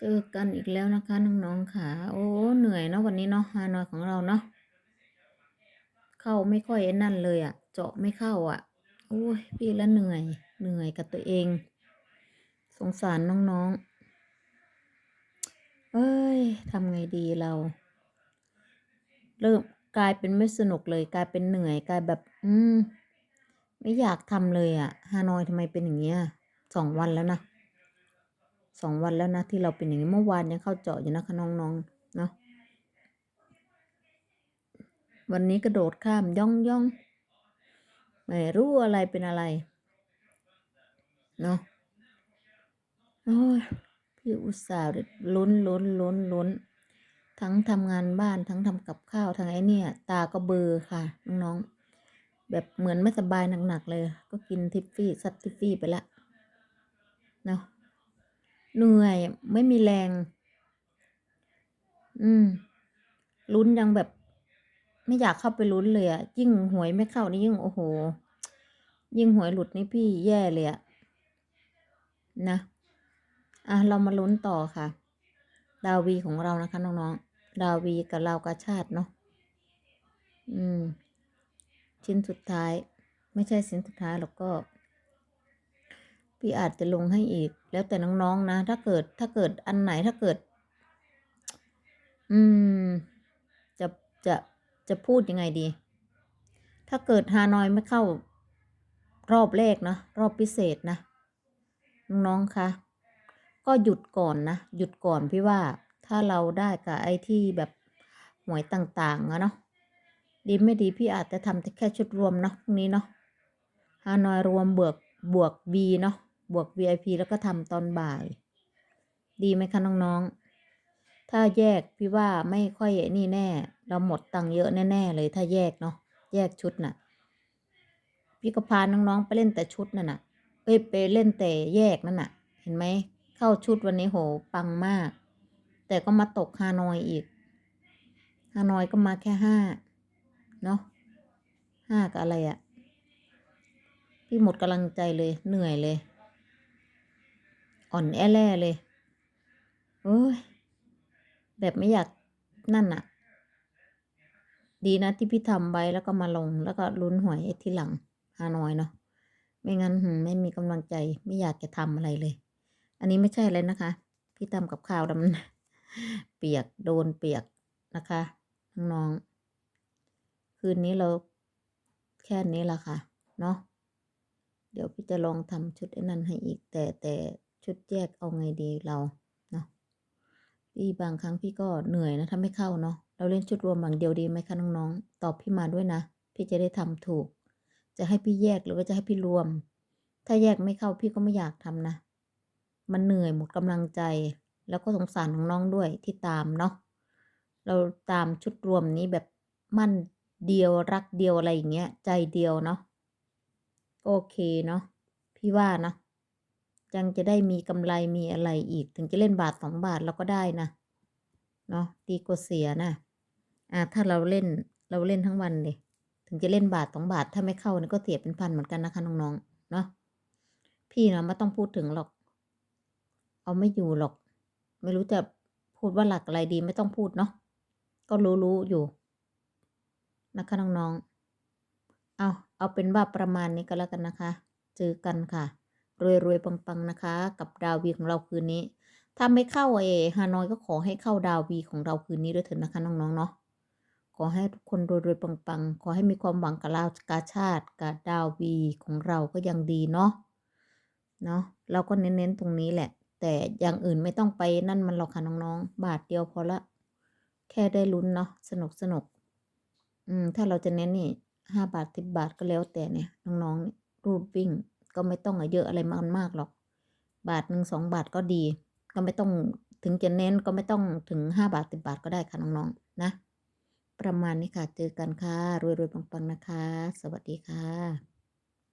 เจอกันอีกแล้วนะคะน้องๆค่ะ โอ้เหนื่อยเนาะวันนี้เนาะฮานอยของเราเนาะเข้าไม่ค่อยนั่นเลยอะ่ะ เจาะไม่เข้าอะ่ะโอ้ยพี่ละเหนื่อยเหนื่อยกับตัวเอง สงสารน้องๆ เอ้ยทำไงดีเรา เริ่มกลายเป็นไม่สนุกเลย กลายเป็นเหนื่อยกลายแบบ อืม ไม่อยากทำเลยอะ่ะฮานอยทำไมเป็นอย่างเงี้ยสองวันแล้วนะ สองวันแล้วนะที่เราเป็นอย่างนี้เมื่อวานยังเข้าเจาะอยู่นะคะน้องๆเนาะวันนี้กระโดดข้ามย่องย่องไม่รู้อะไรเป็นอะไรเนาะโอ้ยพี่อุตส่าห์ลุ้นลุ้นลุ้นลุ้นทั้งทำงานบ้านทั้งทำกับข้าวทั้งไอ้เนี่ย ตาก็เบลอค่ะน้องๆแบบเหมือนไม่สบายหนักๆเลย ก็กินทิฟฟี่ซัดทิฟฟี่ไปละเนาะ เหนื่อยไม่มีแรง อืม ลุ้นยังแบบ ไม่อยากเข้าไปลุ้นเลยอะยิ่งหวยไม่เข้านี่ยิ่งโอ้โห ยิ่งหวยหลุดนี่พี่แย่เลยอะนะ อะเรามาลุ้นต่อค่ะ ดาวีของเรานะคะน้องๆ ดาวีกับเรากาชาติเนาะ อืม ชิ้นสุดท้าย ไม่ใช่ชิ้นสุดท้ายหรอกก็ พี่อาจจะลงให้อีก แล้วแต่น้องๆนะถ้าเกิดถ้าเกิดอันไหนถ้าเกิด อืม จะจะจะพูดยังไงดี ถ้าเกิดฮานอยไม่เข้ารอบแรกนะรอบพิเศษนะน้องๆคะก็หยุดก่อนนะหยุดก่อนพี่ว่าถ้าเราได้กับไอ้ที่แบบหวยต่างๆอะเนาะดีไม่ดีพี่อาจจะทำแค่ชุดรวมเนาะพรุ่งนี้เนาะฮานอยรวมบวกบวก B เนาะ บวก VIP แล้วก็ทำตอนบ่าย ดีไหมคะน้องๆ ถ้าแยกพี่ว่าไม่ค่อยนี่แน่ เราหมดตังค์เยอะแน่ๆเลยถ้าแยกเนาะแยกชุดน่ะ พี่ก็พาน้องๆไปเล่นแต่ชุดนั่นน่ะ เอ้ยไปเล่นแต่แยกนั่นน่ะ เห็นไหมเข้าชุดวันนี้โหปังมาก แต่ก็มาตกฮานอยอีกฮานอยก็มาแค่ห้าเนาะห้ากับอะไรอะ่ะพี่หมดกำลังใจเลยเหนื่อยเลย อ่อนแอแล่เลยโอ้ยแบบไม่อยากนั่นอะดีนะที่พี่ทำไว้แล้วก็มาลงแล้วก็ลุ้นหวยทีหลังฮานอยเนาะไม่งั้นไม่มีกำลังใจไม่อยากจะทำอะไรเลย อันนี้ไม่ใช่เลยนะคะ พี่ทำกับข้าวดำเปียกโดนเปียกนะคะน้องๆคืนนี้เราแค่นี้ละค่ะ เนาะเดี๋ยวพี่จะลองทำชุดไอ้นั่นให้อีกแต่แต่ ชุดแยกเอาไงดีเราเนาะพี่บางครั้งพี่ก็เหนื่อยนะถ้าไม่เข้าเนาะเราเล่นชุดรวมบางเดียวดีไหมคะน้องๆตอบพี่มาด้วยนะ พี่จะได้ทำถูก จะให้พี่แยกหรือว่าจะให้พี่รวม ถ้าแยกไม่เข้าพี่ก็ไม่อยากทำนะ มันเหนื่อยหมดกำลังใจ แล้วก็สงสารน้องๆด้วยที่ตามเนาะเราตามชุดรวมนี้แบบมั่นเดียวรักเดียวอะไรอย่างเงี้ย ใจเดียวเนาะโอเคเนาะพี่ว่านะ ยังจะได้มีกำไรมีอะไรอีก ถึงจะเล่นบาทสองบาทเราก็ได้นะเนาะดีกว่าเสียนะอ่าถ้าเราเล่นเราเล่นทั้งวันเลยถึงจะเล่นบาทสองบาทถ้าไม่เข้านี่ก็เสียเป็นพันเหมือนกันนะคะน้องๆเนาะพี่เนาะไม่ต้องพูดถึงหรอก เอาไม่อยู่หรอก ไม่รู้จะพูดว่าหลักอะไรดีไม่ต้องพูดเนาะก็รู้ๆอยู่ นะคะน้องๆเอาเอาเป็นว่าประมาณนี้ก็แล้วกันนะคะ เจอกันค่ะ รวยๆปังๆนะคะ กับดาววีของเราคืนนี้ ถ้าไม่เข้าเอฮานอยก็ขอให้เข้าดาววีของเราคืนนี้ด้วยเถิดนะคะน้องๆเนาะขอให้ทุกคนรวยๆปังๆ ขอให้มีความหวังกับเรากาชาติกับดาววีของเราก็ยังดีเนาะเนาะเราก็เน้นๆตรงนี้แหละ แต่อย่างอื่นไม่ต้องไปนั่นมันหรอกค่ะน้องๆ บาทเดียวพอละ แค่ได้ลุ้นเนาะสนุกสนุกอืมถ้าเราจะเน้นนี่ห้าบาทสิบบาทก็แล้วแต่เนี่ยน้องๆรูดวิ่ง ก็ไม่ต้องเยอะอะไรมากมากหรอก บาทหนึ่งสองบาทก็ดี ก็ไม่ต้องถึงจะเน้นก็ไม่ต้องถึงห้าบาทสิบบาทก็ได้ค่ะน้องๆนะ ประมาณนี้ค่ะเจอกันค่ะรวยๆปังๆนะคะ สวัสดีค่ะ